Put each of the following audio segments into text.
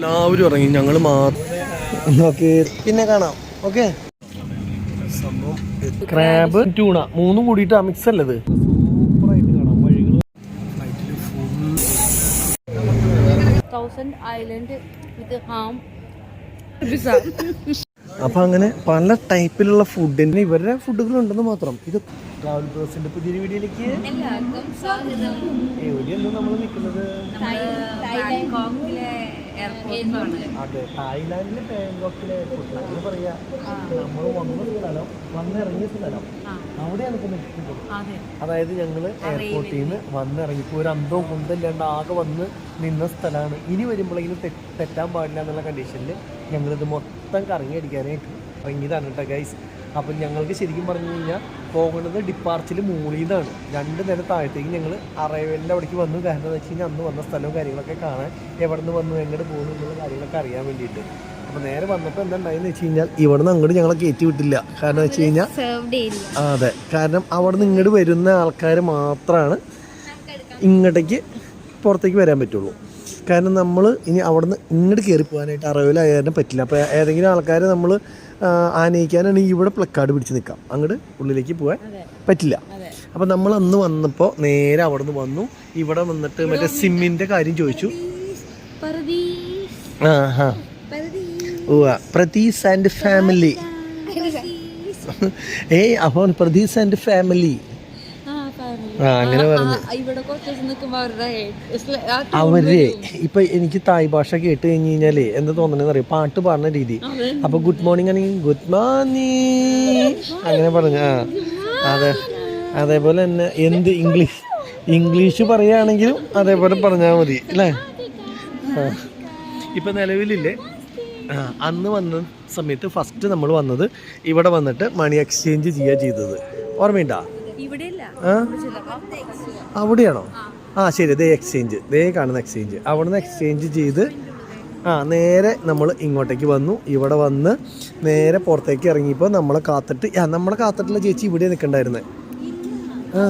എല്ലാവരും ഇറങ്ങി ഞങ്ങൾ പിന്നെ കാണാം. ഓക്കെ? ക്രാബ് ട്യൂണ മൂന്നും കൂടിയിട്ട് മിക്സ് അല്ലത്. അപ്പൊ അങ്ങനെ പല ടൈപ്പിലുള്ള ഫുഡിന് ഇവരുടെ ഫുഡുകൾ ഉണ്ടെന്ന് മാത്രം. ഇത് ട്രാവൽ ബ്രോസിന്റെ പുതിയൊരു വീഡിയോയിലേക്ക്. എവിടെയല്ലോ നമ്മൾ നിൽക്കുന്നത്? അതെ തായ്ലാന്റിലെ ബാങ്കോക്കിലെ എയർപോർട്ടിൽ പറയാ നമ്മൾ വന്ന സ്ഥലം വന്നിറങ്ങിയ സ്ഥലം. അവിടെയാണ് നിൽക്കുന്നത്. അതായത് ഞങ്ങൾ എയർപോർട്ടിൽ നിന്ന് വന്നിറങ്ങിപ്പോ ഒരു അന്തവും കുന്തല്ലാണ്ട് ആകെ വന്ന് നിന്ന സ്ഥലമാണ് ഇനി വരുമ്പോഴെങ്കിലും തെറ്റാൻ പാടില്ല എന്നുള്ള കണ്ടീഷനിൽ ഞങ്ങളിത് മൊത്തം കറങ്ങി അടിക്കാനായിട്ട് ഇറങ്ങിയതാണ് കേട്ടോ ഗൈസ് അപ്പം ഞങ്ങൾക്ക് ശരിക്കും പറഞ്ഞു കഴിഞ്ഞാൽ പോകുന്നത് ഡിപ്പാർച്ചിൽ മൂളിന്നാണ്. രണ്ട് നേരം താഴത്തേക്ക് ഞങ്ങൾ അറൈവലിന്റെ അവിടേക്ക് വന്നു. കാരണം എന്ന് വെച്ച് കഴിഞ്ഞാൽ അന്ന് വന്ന സ്ഥലവും കാര്യങ്ങളൊക്കെ കാണാൻ എവിടെ നിന്ന് വന്നു എങ്ങോട്ട് പോകുന്നു എന്നുള്ള കാര്യങ്ങളൊക്കെ അറിയാൻ വേണ്ടിയിട്ട്. അപ്പോൾ നേരെ വന്നപ്പോൾ എന്താ ഉണ്ടായെന്ന് വെച്ച് കഴിഞ്ഞാൽ ഇവിടെ നിന്ന് അങ്ങോട്ട് ഞങ്ങളെ കയറ്റി വിട്ടില്ല. കാരണം വെച്ച് കഴിഞ്ഞാൽ അതെ. കാരണം അവിടെ നിന്ന് ഇങ്ങോട്ട് വരുന്ന ആൾക്കാർ മാത്രമാണ് ഇങ്ങോട്ടേക്ക് പുറത്തേക്ക് വരാൻ പറ്റുള്ളൂ. കാരണം നമ്മൾ ഇനി അവിടെ നിന്ന് ഇങ്ങോട്ട് കയറി പോകാനായിട്ട് അറിവിലായാലും പറ്റില്ല. അപ്പോൾ ഏതെങ്കിലും ആൾക്കാർ നമ്മൾ ആനയിക്കാനാണെങ്കിൽ ഇവിടെ പ്ലക്കാർഡ് പിടിച്ച് നിൽക്കാം. അങ്ങോട്ട് ഉള്ളിലേക്ക് പോകാൻ പറ്റില്ല. അപ്പം നമ്മൾ അന്ന് വന്നപ്പോൾ നേരെ അവിടെ നിന്ന് വന്നു. ഇവിടെ വന്നിട്ട് മറ്റേ സിമ്മിന്റെ കാര്യം ചോദിച്ചു. ആ ഹാ ഓ പ്രതീസ് ആൻഡ് ഫാമിലി. ഏയ് അപ്പോൾ പ്രതീസ് ആൻഡ് ഫാമിലി. ആ tune അവർ വരും. ഇപ്പൊ എനിക്ക് തായ് ഭാഷ കേട്ട് കഴിഞ്ഞ് കഴിഞ്ഞാൽ എന്താ തോന്നണെന്ന് അറിയാം? പാട്ട് പാടുന്ന രീതി. അപ്പൊ ഗുഡ് മോർണിംഗ് ആണെങ്കിൽ ഗുഡ് മോർണിംഗ് അങ്ങനെ പറഞ്ഞു ആ. അതെ അതേപോലെ തന്നെ എന്ത് ഇംഗ്ലീഷ് ഇംഗ്ലീഷ് പറയുകയാണെങ്കിലും അതേപോലെ പറഞ്ഞാൽ മതി അല്ലേ? ഇപ്പൊ നിലവിലില്ലേ? അന്ന് വന്ന സമയത്ത് ഫസ്റ്റ് നമ്മൾ വന്നത് ഇവിടെ വന്നിട്ട് മണി എക്സ്ചേഞ്ച് ചെയ്യുക ചെയ്തത്. ഓർമ്മയുണ്ടോ? അവിടെയാണോ? ആ. ശരി. ദേ എക്സ്ചേഞ്ച് ദേ കാണുന്ന എക്സ്ചേഞ്ച് അവിടുന്ന് എക്സ്ചേഞ്ച് ചെയ്ത് ആ നേരെ നമ്മൾ ഇങ്ങോട്ടേക്ക് വന്നു. ഇവിടെ വന്ന് നേരെ പുറത്തേക്ക് ഇറങ്ങിയപ്പോൾ നമ്മളെ കാത്തിട്ട് ആ നമ്മളെ കാത്തിട്ടുള്ള ചേച്ചി ഇവിടെ നിൽക്കണ്ടായിരുന്നേ. ആ.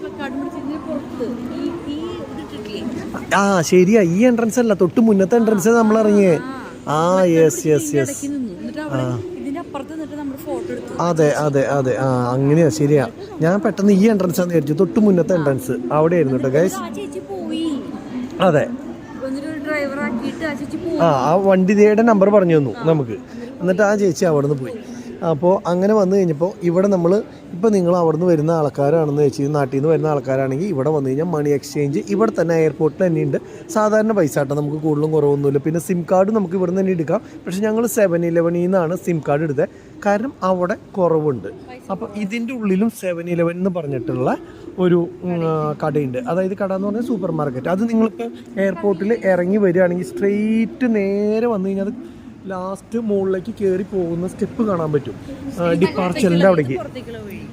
പ്ലക്കാർഡ് പിടിച്ചിട്ട് പുറത്ത്. ഈ ഈ ഇതിട്ടിട്ടില്ലേ? ആ ശരിയാ. ഈ എൻട്രൻസ് അല്ല. തൊട്ട് മുന്നത്തെ എൻട്രൻസ് നമ്മൾ ഇറങ്ങിയേ. ആ യെസ് യെസ് യെസ് അതെ അതെ അതെ. ആ അങ്ങനെയാ ശരിയാ. ഞാൻ പെട്ടെന്ന് ഈ എൻട്രൻസ് ആണ് വിചാരിച്ചു. തൊട്ട് മുന്നത്തെ എൻട്രൻസ് അവിടെ ആയിരുന്നു കേട്ടോ ഗൈസ് അതെ. ആ ആ വണ്ടി വണ്ടിയുടെ നമ്പർ പറഞ്ഞു തന്നു നമുക്ക്. എന്നിട്ട് ആ ചേച്ചി അവിടെ നിന്ന് പോയി. അപ്പോൾ അങ്ങനെ വന്നു കഴിഞ്ഞപ്പോൾ ഇവിടെ നമ്മൾ ഇപ്പോൾ നിങ്ങൾ അവിടെ നിന്ന് വരുന്ന ആൾക്കാരാണെന്ന് വെച്ച് നാട്ടിൽ നിന്ന് വരുന്ന ആൾക്കാരാണെങ്കിൽ ഇവിടെ വന്നു കഴിഞ്ഞാൽ മണി എക്സ്ചേഞ്ച് ഇവിടെ തന്നെ എയർപോർട്ടിൽ തന്നെയുണ്ട് സാധാരണ പൈസ ആട്ടോ നമുക്ക് കൂടുതലും കുറവൊന്നുമില്ല. പിന്നെ സിം കാർഡ് നമുക്ക് ഇവിടെ തന്നെ എടുക്കാം. പക്ഷേ ഞങ്ങൾ സെവൻ ഇലവനിൽ നിന്നാണ് സിം കാർഡ് എടുത്തത്. കാരണം അവിടെ കുറവുണ്ട്. അപ്പോൾ ഇതിന്റെ ഉള്ളിലും സെവൻ ഇലവൻ എന്ന് പറഞ്ഞിട്ടുള്ള ഒരു കടയുണ്ട്. അതായത് കട എന്ന് പറഞ്ഞാൽ സൂപ്പർ മാർക്കറ്റ് അത് നിങ്ങൾക്ക് എയർപോർട്ടിൽ ഇറങ്ങി വരികയാണെങ്കിൽ സ്ട്രെയിറ്റ് നേരെ വന്നു കഴിഞ്ഞാൽ ലാസ്റ്റ് മുകളിലേക്ക് കയറി പോകുന്ന സ്റ്റെപ്പ് കാണാൻ പറ്റും. ഡിപ്പാർച്ചറിന്റെ അവിടേക്ക്.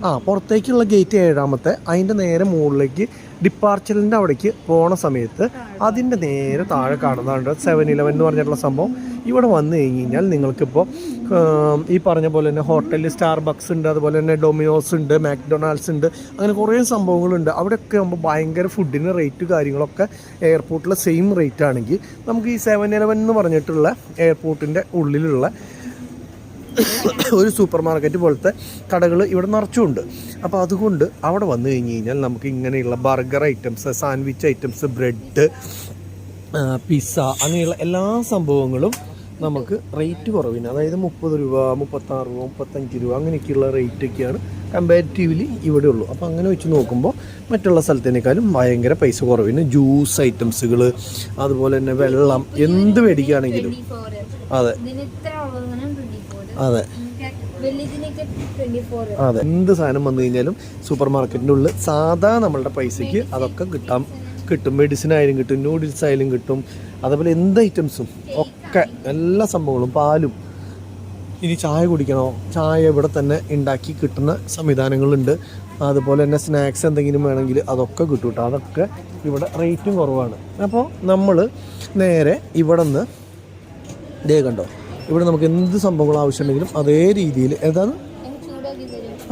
ആ പുറത്തേക്കുള്ള ഗേറ്റ് ഏഴാമത്തെ. അതിന്റെ നേരെ മുകളിലേക്ക് ഡിപ്പാർച്ചറിന്റെ അവിടേക്ക് പോണ സമയത്ത് അതിന്റെ നേരെ താഴെ കാണുന്നതാണ് സെവൻ ഇലവൻ എന്ന് പറഞ്ഞിട്ടുള്ള സംഭവം. ഇവിടെ വന്നു കഴിഞ്ഞ് കഴിഞ്ഞാൽ നിങ്ങൾക്കിപ്പോൾ ഈ പറഞ്ഞ പോലെ തന്നെ ഹോട്ടലിൽ സ്റ്റാർ ബക്സ് ഉണ്ട് അതുപോലെ തന്നെ ഡൊമിനോസ് ഉണ്ട് മാക്ഡൊണാൾഡ്സ് ഉണ്ട് അങ്ങനെ കുറേ സംഭവങ്ങളുണ്ട്. അവിടെയൊക്കെ ആകുമ്പോൾ ഭയങ്കര ഫുഡിന് റേറ്റ് കാര്യങ്ങളൊക്കെ എയർപോർട്ടിലെ സെയിം റേറ്റ് ആണെങ്കിൽ നമുക്ക് ഈ സെവൻ ഇലവൻ എന്ന് പറഞ്ഞിട്ടുള്ള എയർപോർട്ടിന്റെ ഉള്ളിലുള്ള ഒരു സൂപ്പർ മാർക്കറ്റ് പോലത്തെ കടകൾ ഇവിടെ നിറച്ചുണ്ട്. അപ്പോൾ അതുകൊണ്ട് അവിടെ വന്നു കഴിഞ്ഞ് കഴിഞ്ഞാൽ നമുക്ക് ഇങ്ങനെയുള്ള burger items sandwich items bread pizza അങ്ങനെയുള്ള എല്ലാ സംഭവങ്ങളും നമുക്ക് റേറ്റ് കുറവിന് അതായത് മുപ്പത് രൂപ മുപ്പത്താറ് രൂപ മുപ്പത്തഞ്ച് രൂപ അങ്ങനെയൊക്കെയുള്ള റേറ്റൊക്കെയാണ് കമ്പാരിറ്റീവ്ലി ഇവിടെ ഉള്ളൂ. അപ്പോൾ അങ്ങനെ വെച്ച് നോക്കുമ്പോൾ മറ്റുള്ള സ്ഥലത്തിനേക്കാളും ഭയങ്കര പൈസ കുറവിന് ജ്യൂസ് ഐറ്റംസുകൾ അതുപോലെ തന്നെ വെള്ളം എന്ത് മേടിക്കുകയാണെങ്കിലും. അതെ. അതെ. അതെ. എന്ത് സാധനം വന്നു കഴിഞ്ഞാലും സൂപ്പർ മാർക്കറ്റിന്റെ ഉള്ളിൽ സാധാ നമ്മളുടെ പൈസയ്ക്ക് അതൊക്കെ കിട്ടാം. കിട്ടും. മെഡിസിൻ ആയാലും കിട്ടും. നൂഡിൽസ് ആയാലും കിട്ടും. അതേപോലെ എന്ത് ഐറ്റംസും ഒക്കെ എല്ലാ സംഭവങ്ങളും പാലും. ഇനി ചായ കുടിക്കണോ? ചായ ഇവിടെ തന്നെ ഉണ്ടാക്കി കിട്ടുന്ന സംവിധാനങ്ങളുണ്ട്. അതുപോലെ തന്നെ സ്നാക്സ് എന്തെങ്കിലും വേണമെങ്കിൽ അതൊക്കെ കിട്ടും കേട്ടോ. അതൊക്കെ ഇവിടെ റേറ്റും കുറവാണ്. അപ്പോൾ നമ്മൾ നേരെ ഇവിടെ നിന്ന് ദേ കണ്ടോ? ഇവിടെ നമുക്ക് എന്ത് സംഭവങ്ങൾ ആവശ്യമുണ്ടെങ്കിലും അതേ രീതിയിൽ ഏതാണ്?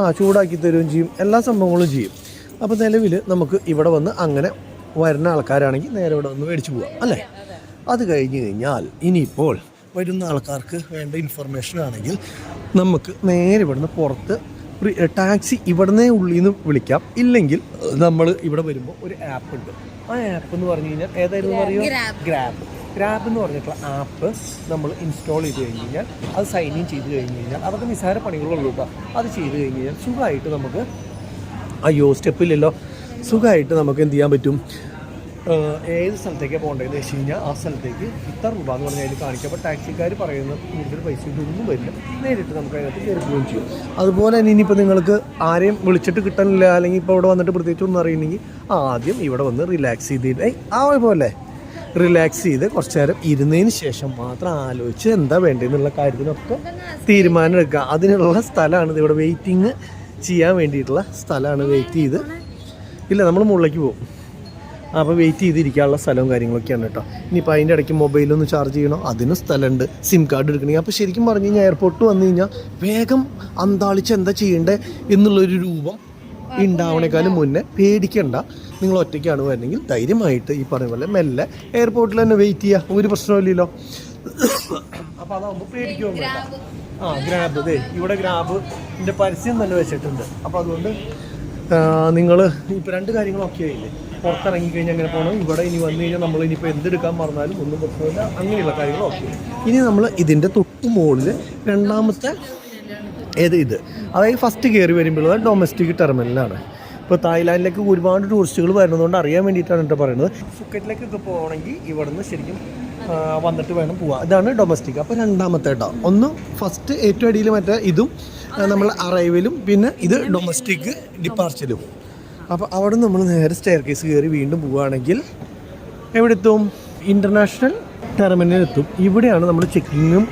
ആ ചൂടാക്കി തരുകയും ചെയ്യും. എല്ലാ സംഭവങ്ങളും ചെയ്യും. അപ്പോൾ നിലവിൽ നമുക്ക് ഇവിടെ വന്ന് അങ്ങനെ വരുന്ന ആൾക്കാരാണെങ്കിൽ നേരെ ഇവിടെ വന്ന് മേടിച്ച് പോവാം അല്ലേ? അത് കഴിഞ്ഞ് കഴിഞ്ഞാൽ ഇനിയിപ്പോൾ വരുന്ന ആൾക്കാർക്ക് വേണ്ട ഇൻഫർമേഷൻ ആണെങ്കിൽ നമുക്ക് നേരെ ഇവിടുന്ന് പുറത്ത് ടാക്സി ഇവിടുന്നേ ഉള്ളിൽ നിന്ന് വിളിക്കാം. ഇല്ലെങ്കിൽ നമ്മൾ ഇവിടെ വരുമ്പോൾ ഒരു ആപ്പ് ഉണ്ട്. ആ ആപ്പ് എന്ന് പറഞ്ഞു കഴിഞ്ഞാൽ ഏതായിരുന്നു പറയുക. ഗ്രാബ് ഗ്രാബ് എന്ന് പറഞ്ഞിട്ടുള്ള ആപ്പ് നമ്മൾ ഇൻസ്റ്റാൾ ചെയ്ത് കഴിഞ്ഞ് കഴിഞ്ഞാൽ അത് സൈൻ ഇൻ ചെയ്ത് കഴിഞ്ഞ് കഴിഞ്ഞാൽ അതൊക്കെ നിസ്സാര പണികളുള്ളൂ കേട്ടോ അത് ചെയ്ത് കഴിഞ്ഞ് കഴിഞ്ഞാൽ സുഖമായിട്ട് നമുക്ക് അയ്യോ സ്റ്റെപ്പില്ലല്ലോ സുഖമായിട്ട് നമുക്ക് എന്ത് ചെയ്യാൻ പറ്റും? ഏത് സ്ഥലത്തേക്കാണ് പോകേണ്ടതെന്ന് വെച്ച് കഴിഞ്ഞാൽ ആ സ്ഥലത്തേക്ക് ഇത്ര രൂപ എന്ന് പറഞ്ഞാൽ അതിൽ കാണിക്കുക അപ്പോൾ ടാക്സിക്കാർ പറയുന്ന കൂടുതൽ പൈസ ഇതൊന്നും വരില്ല. നേരിട്ട് നമുക്ക് അതിനകത്ത് കയറി പോവുകയും ചെയ്യും. അതുപോലെ തന്നെ ഇനിയിപ്പോൾ നിങ്ങൾക്ക് ആരെയും വിളിച്ചിട്ട് കിട്ടാനില്ല അല്ലെങ്കിൽ ഇപ്പോൾ ഇവിടെ വന്നിട്ട് പ്രത്യേകിച്ച് ഒന്നും അറിയണമെങ്കിൽ ആദ്യം ഇവിടെ വന്ന് റിലാക്സ് ചെയ്തിട്ട് ഏയ് ആ പോലെ റിലാക്സ് ചെയ്ത് കുറച്ച് നേരം ഇരുന്നതിന് ശേഷം മാത്രം ആലോചിച്ച് എന്താ വേണ്ടതെന്നുള്ള കാര്യത്തിനൊക്കെ തീരുമാനം എടുക്കുക. അതിനുള്ള സ്ഥലമാണ് ഇവിടെ വെയിറ്റിംഗ് ചെയ്യാൻ വേണ്ടിയിട്ടുള്ള സ്ഥലമാണ് വെയിറ്റ് ചെയ്ത്. ഇല്ല നമ്മൾ മുകളിലേക്ക് പോകും. അപ്പോൾ വെയിറ്റ് ചെയ്തിരിക്കാനുള്ള സ്ഥലവും കാര്യങ്ങളൊക്കെയാണ് കേട്ടോ. ഇനിയിപ്പോൾ അതിന്റെ ഇടയ്ക്ക് മൊബൈലൊന്ന് ചാർജ് ചെയ്യണോ? അതിനും സ്ഥലമുണ്ട്. സിം കാർഡ് എടുക്കണമെങ്കിൽ അപ്പോൾ ശരിക്കും പറഞ്ഞു കഴിഞ്ഞാൽ എയർപോർട്ട് വന്നു കഴിഞ്ഞാൽ വേഗം അന്താളിച്ച് എന്താ ചെയ്യേണ്ടത് എന്നുള്ളൊരു രൂപം ഉണ്ടാവണേക്കാളും മുന്നേ പേടിക്കണ്ട. നിങ്ങൾ ഒറ്റയ്ക്കാണ് വരുന്നെങ്കിൽ ധൈര്യമായിട്ട് ഈ പറഞ്ഞ പോലെ മെല്ലെ എയർപോർട്ടിൽ തന്നെ വെയിറ്റ് ചെയ്യുക ഒരു പ്രശ്നമില്ലല്ലോ അപ്പോൾ അതാകുമ്പോൾ പേടിക്കുമോ വേണ്ട. ആ ഗ്രാബ് അതെ ഇവിടെ ഗ്രാബിന്റെ പരസ്യം തന്നെ വെച്ചിട്ടുണ്ട്. അപ്പോൾ അതുകൊണ്ട് നിങ്ങൾ ഇപ്പോൾ രണ്ട് കാര്യങ്ങളൊക്കെ ആയില്ലേ? പുറത്തിറങ്ങി കഴിഞ്ഞാൽ അങ്ങനെ പോകണം ഇവിടെ ഇനി വന്നു കഴിഞ്ഞാൽ നമ്മൾ ഇനിയിപ്പോൾ എന്തെടുക്കാൻ മറന്നാലും ഒന്നും പ്രശ്നമില്ല. അങ്ങനെയുള്ള കാര്യങ്ങളൊക്കെ ഇനി നമ്മൾ ഇതിന്റെ തൊട്ട് മുകളിൽ രണ്ടാമത്തെ ഏത് ഇത്? അതായത് ഫസ്റ്റ് കയറി വരുമ്പോൾ ഡൊമസ്റ്റിക് ടെർമിനലാണ് ഇപ്പോൾ തായ്ലാൻഡിലേക്ക് ഒരുപാട് ടൂറിസ്റ്റുകൾ വരുന്നതുകൊണ്ട് അറിയാൻ വേണ്ടിയിട്ടാണ് എന്റെ പറയുന്നത്. ഫുക്കറ്റിലേക്കൊക്കെ പോകണമെങ്കിൽ ഇവിടെ നിന്ന് ശരിക്കും വന്നിട്ട് വേണം പോവാം. ഇതാണ് ഡൊമസ്റ്റിക് അപ്പോൾ രണ്ടാമത്തെ കേട്ടോ ഒന്ന് ഫസ്റ്റ് ഏറ്റവും അടിയിൽ മറ്റേ ഇതും നമ്മൾ അറൈവലും പിന്നെ ഇത് ഡൊമസ്റ്റിക് ഡിപ്പാർച്ചലും അപ്പോൾ അവിടെ നമ്മൾ നേരെ സ്റ്റെയർ കേസ് കയറി വീണ്ടും പോവുകയാണെങ്കിൽ എവിടെ എത്തും ഇന്റർനാഷണൽ ടെർമിനൽ എത്തും. ഇവിടെയാണ് നമ്മൾ ചെക്കിങ്ങും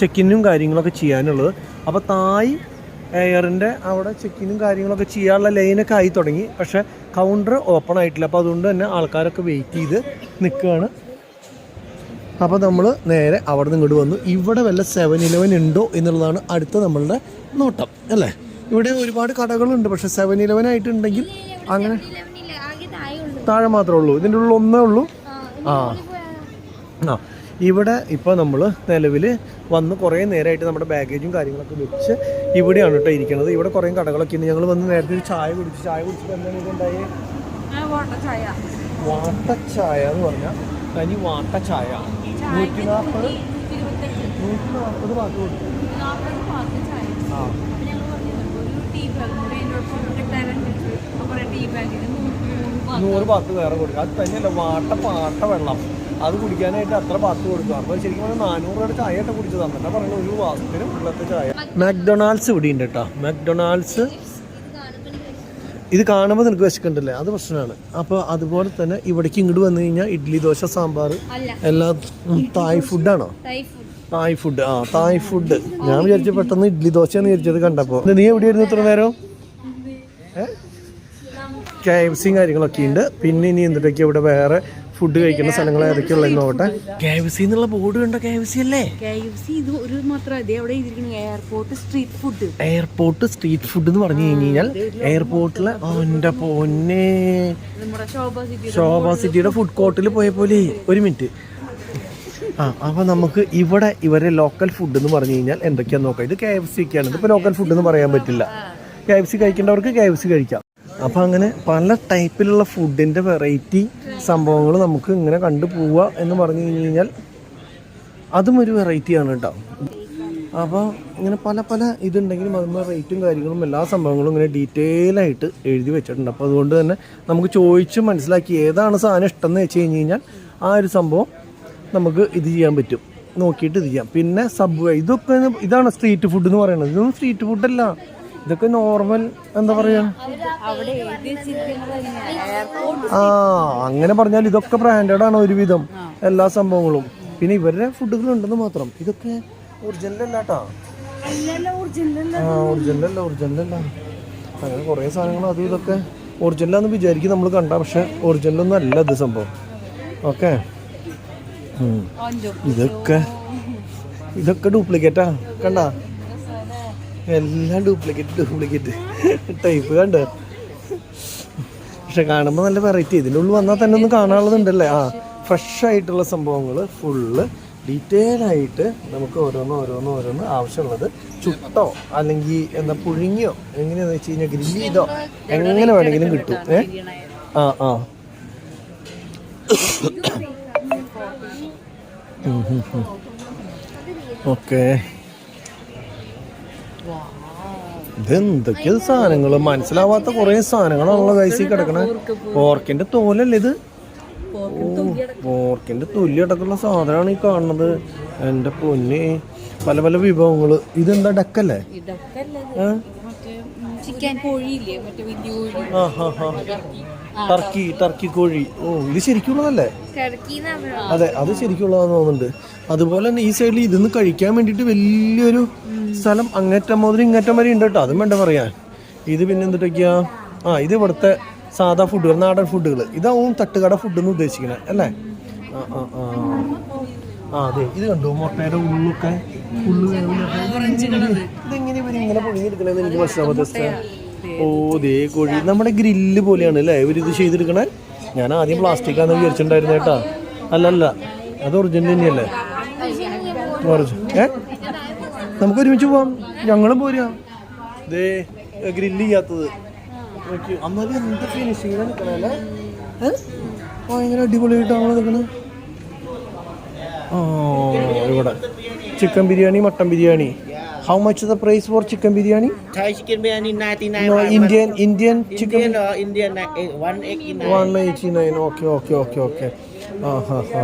ചെക്കിനും കാര്യങ്ങളൊക്കെ ചെയ്യാനുള്ളത്. അപ്പോൾ തായ് എയറിന്റെ അവിടെ ചെക്കിനും കാര്യങ്ങളൊക്കെ ചെയ്യാനുള്ള ലൈനൊക്കെ ആയി തുടങ്ങി. പക്ഷേ കൗണ്ടർ ഓപ്പൺ ആയിട്ടില്ല. അപ്പോൾ അതുകൊണ്ട് തന്നെ ആൾക്കാരൊക്കെ വെയിറ്റ് ചെയ്ത് നിൽക്കുകയാണ്. അപ്പോൾ നമ്മൾ നേരെ അവിടെ നിന്ന് ഇങ്ങോട്ട് വന്നു. ഇവിടെ വല്ല സെവൻ ഇലവൻ ഉണ്ടോ എന്നുള്ളതാണ് അടുത്ത നമ്മളുടെ നോട്ടം. അല്ലേ? ഇവിടെ ഒരുപാട് കടകളുണ്ട്. പക്ഷേ സെവൻ ഇലവൻ ആയിട്ടുണ്ടെങ്കിൽ അങ്ങനെ താഴെ മാത്രമേ ഉള്ളൂ. ഇതിന്റെ ഉള്ളിൽ ഒന്നേ ഉള്ളൂ. ആ ആ ഇവിടെ ഇപ്പോൾ നമ്മൾ നിലവിൽ വന്ന് കുറേ നേരമായിട്ട് നമ്മുടെ ബാഗേജും കാര്യങ്ങളൊക്കെ വെച്ച് ഇവിടെയാണ് കേട്ടോ ഇരിക്കുന്നത് ഇവിടെ കുറേ കടകളൊക്കെ ഉണ്ട്. ഞങ്ങൾ വന്ന് നേരത്തെ ഒരു ചായ കുടിച്ച് ചായ കുടിച്ചിട്ട് എന്താണ് ഇതുണ്ടായി വാട്ടച്ചായ. എന്ന് പറഞ്ഞാൽ തനി വാട്ടച്ചായ. നൂറ്റി നാൽപ്പത് നൂറ്റി നാൽപ്പത് വാക്ക് കൊടുത്തു. ആ. നൂറ് പാക്ക് വേറെ കൊടുക്കുക അത് തന്നെയല്ല വാട്ട പാട്ട വെള്ളം. അത് കുടിക്കാനായിട്ട് അത്ര പാത്ത് കൊടുക്കുക അപ്പോൾ ശരിക്കും പറഞ്ഞാൽ നാനൂറ് രൂപയുടെ ചായ ആയിട്ട് കുടിച്ചത് എന്നിട്ടാ പറയുന്നത് ഒരു മാസത്തിന് ഉള്ളത്തെ ചായ. മാക്ഡൊണാൾഡ്സ് ഇവിടെ ഉണ്ട് കേട്ടോ. മാക്ഡൊണാൾഡ്സ് ഇത് കാണുമ്പോൾ നിനക്ക് വിശക്കണ്ടല്ലേ അത് പ്രശ്നമാണ്. അപ്പോൾ അതുപോലെ തന്നെ ഇവിടേക്ക് ഇങ്ങോട്ട് വന്നു കഴിഞ്ഞാൽ ഇഡ്ഡലി ദോശ സാമ്പാർ അല്ല. എല്ലാം തായ് ഫുഡാണോ തായ് ഫുഡ് ആ തായ് ഫുഡ് ഞാൻ വിചാരിച്ച പെട്ടെന്ന് ഇഡ്ഡലി ദോശയെന്ന് വിചാരിച്ചത് കണ്ടപ്പോൾ. നീ എവിടെയായിരുന്നു ഇത്ര നേരം? കെ എഫ് സിയും കാര്യങ്ങളൊക്കെ ഉണ്ട്. പിന്നെ ഇനി എന്തിട്ടൊക്കെ ഇവിടെ വേറെ ഫുഡ് കഴിക്കുന്ന സ്ഥലങ്ങൾ ഏതൊക്കെയുള്ളതെന്ന് നോക്കട്ടെ. കെ എഫ് സി എന്നുള്ള ബോർഡ് കണ്ടോ കെ എഫ് സി അല്ലേ? കെ എഫ് സി ഇത് ഒരു മാത്രം അതെ അവിടെ എഴുതിയിരിക്കുന്നു airport street food airport street food എന്ന് പറഞ്ഞു കഴിഞ്ഞാൽ എയർപോർട്ടിലെ എന്റെ പൊന്നെ. നമ്മുടെ ശോഭ സിറ്റി ശോഭ സിറ്റിയുടെ ഫുഡ് കോർട്ടിൽ പോയ പോലെ. ഒരു മിനിറ്റ് ആ അപ്പോൾ നമുക്ക് ഇവിടെ ഇവരെ ലോക്കൽ ഫുഡ് എന്ന് പറഞ്ഞു കഴിഞ്ഞാൽ എന്തൊക്കെയാന്ന് നോക്കാം. ഇത് കെ എഫ് സി ഒക്കെയാണ്. ഇതിപ്പോൾ ലോക്കൽ ഫുഡ് എന്ന് പറയാൻ പറ്റില്ല. കെ എഫ് സി കഴിക്കേണ്ടവർക്ക് കെ എഫ് സി കഴിക്കാം. അപ്പോൾ അങ്ങനെ പല ടൈപ്പിലുള്ള ഫുഡിന്റെ വെറൈറ്റി സംഭവങ്ങൾ നമുക്ക് ഇങ്ങനെ കണ്ടു പോവുക എന്ന് പറഞ്ഞു കഴിഞ്ഞാൽ അതും ഒരു വെറൈറ്റിയാണ് കേട്ടോ. അപ്പോൾ ഇങ്ങനെ പല പല ഇതുണ്ടെങ്കിലും അതിന് റേറ്റും കാര്യങ്ങളും എല്ലാ സംഭവങ്ങളും ഇങ്ങനെ ഡീറ്റെയിൽ ആയിട്ട് എഴുതി വെച്ചിട്ടുണ്ട്. അപ്പോൾ അതുകൊണ്ട് തന്നെ നമുക്ക് ചോദിച്ച് മനസ്സിലാക്കി ഏതാണ് സാധനം ഇഷ്ടം എന്ന് വെച്ച് കഴിഞ്ഞ് കഴിഞ്ഞാൽ ആ ഒരു സംഭവം നമുക്ക് ഇത് ചെയ്യാൻ പറ്റും. നോക്കിയിട്ട് ഇത് ചെയ്യാം. പിന്നെ സബ് ഇതൊക്കെ ഇതാണ് സ്ട്രീറ്റ് ഫുഡ് എന്ന് പറയുന്നത്. ഇതൊന്നും സ്ട്രീറ്റ് ഫുഡല്ല ഇതൊക്കെ നോർമൽ എന്താ പറയാ? ആ അങ്ങനെ പറഞ്ഞാൽ ഇതൊക്കെ ബ്രാൻഡഡ് ആണ് ഒരുവിധം എല്ലാ സംഭവങ്ങളും. പിന്നെ ഇവരുടെ ഫുഡുകൾ ഉണ്ടെന്ന് മാത്രം. ഇതൊക്കെ ഒറിജിനൽ അല്ല കേട്ടോ ആ ഒറിജിനൽ അല്ല ഒറിജിനൽ അല്ല. അങ്ങനെ കുറേ സാധനങ്ങൾ അതും ഇതൊക്കെ ഒറിജിനലാന്ന് വിചാരിക്കും നമ്മൾ കണ്ട പക്ഷെ ഒറിജിനലൊന്നും അല്ല ഇത് സംഭവം. ഓക്കെ? ഇതൊക്കെ ഇതൊക്കെ ഡ്യൂപ്ലിക്കേറ്റാ കണ്ട? എല്ലാം ഡ്യൂപ്ലിക്കേറ്റ് ഡ്യൂപ്ലിക്കേറ്റ് ടൈപ്പ് കണ്ട? പക്ഷെ കാണുമ്പോൾ നല്ല വെറൈറ്റി ഇതിന്റെ ഉള്ളിൽ വന്നാൽ തന്നെ ഒന്ന് കാണാനുള്ളതുണ്ടല്ലേ? ആ ഫ്രഷ് ആയിട്ടുള്ള സംഭവങ്ങൾ ഫുള്ള് ഡീറ്റെയിൽ ആയിട്ട് നമുക്ക് ഓരോന്ന് ഓരോന്ന് ഓരോന്ന് ആവശ്യമുള്ളത്. ചുട്ടോ അല്ലെങ്കിൽ എന്താ പുഴുങ്ങിയോ എങ്ങനെയാന്ന് വെച്ച് കഴിഞ്ഞാൽ ഗ്രില്ല് ചെയ്തോ എങ്ങനെ വേണമെങ്കിലും കിട്ടും. ഏ? ആ ആ. ഓക്കെ ഇതെന്തൊക്കെയാ സാധനങ്ങൾ മനസ്സിലാവാത്ത കുറേ സാധനങ്ങളാണല്ലോ കൈസി കിടക്കണേ. ഓർക്കിന്റെ തോലല്ലേ ഇത്? ഓർക്കിന്റെ തൊലി അടക്കമുള്ള സാധനമാണ് ഈ കാണുന്നത്. എന്റെ പൊന്നെ പല പല വിഭവങ്ങൾ. ഇതെന്താ ഡക്കല്ലേ? ചിക്കൻ കോഴിയില്ലേ? മറ്റേ വലിയ കോഴി. ആ ഹാ ഹാ. ടർക്കി ടർക്കി കോഴി. ഓ ഇത് ശരിക്കുള്ളതല്ലേ? അതെ അത് ശരിക്കുള്ളതാന്ന് തോന്നുന്നുണ്ട്. അതുപോലെ തന്നെ ഈ സൈഡിൽ ഇതിന്ന് കഴിക്കാൻ വേണ്ടിയിട്ട് വലിയൊരു സ്ഥലം അങ്ങേറ്റം മുതൽ ഇങ്ങേറ്റം വരെ ഉണ്ട് കേട്ടോ. അതും വേണ്ട പറയാൻ ഇത് പിന്നെ എന്തിട്ടൊക്കെയാ ആ ഇത് ഇവിടുത്തെ സാധാ ഫുഡുകൾ നാടൻ ഫുഡുകൾ ഇതാവും തട്ടുകട ഫുഡ് എന്ന് ഉദ്ദേശിക്കണേ അല്ലേ? ആ ആ ആ. ആ അതെ ഇത് കണ്ടു? മുട്ടയുടെ ഉള്ളൊക്കെ ഉള്ളു ഇതെങ്ങനെ ഇവർ ഇങ്ങനെ പൊഴിഞ്ഞെടുക്കണെന്ന് എനിക്ക് മനസ്സിലാവാത്ത ഓ ദേ കോഴി. നമ്മുടെ ഗ്രില്ല് പോലെയാണ് അല്ലേ? ഇത് ചെയ്തെടുക്കണേ? ഞാൻ ആദ്യം പ്ലാസ്റ്റിക് ആണെന്ന് വിചാരിച്ചിട്ടുണ്ടായിരുന്നു കേട്ടാ. അല്ലല്ല അത് ഒറിജിനൽ തന്നെയല്ലേ? ഏ? നമുക്ക് ഒരുമിച്ച് പോവാം. ഞങ്ങളും പോരാ. ദേ ഗ്രില്ല് ചെയ്യാത്തത്. എന്നാലും എന്ത് ഫിനിഷിങ്ങിലാണ് നിൽക്കണല്ലേ ഭയങ്കര അടിപൊളിയായിട്ടാണല്ലോ നിൽക്കണത് ആ ഇവിടെ. Chicken biryani mutton biryani. How is the price for chicken biryani? Thai chicken biryani 99 no Indian Indian Indian chicken Indian or Indian uh, 189. Okay, okay, okay, okay. Okay okay okay ആ ഹാ ഹാ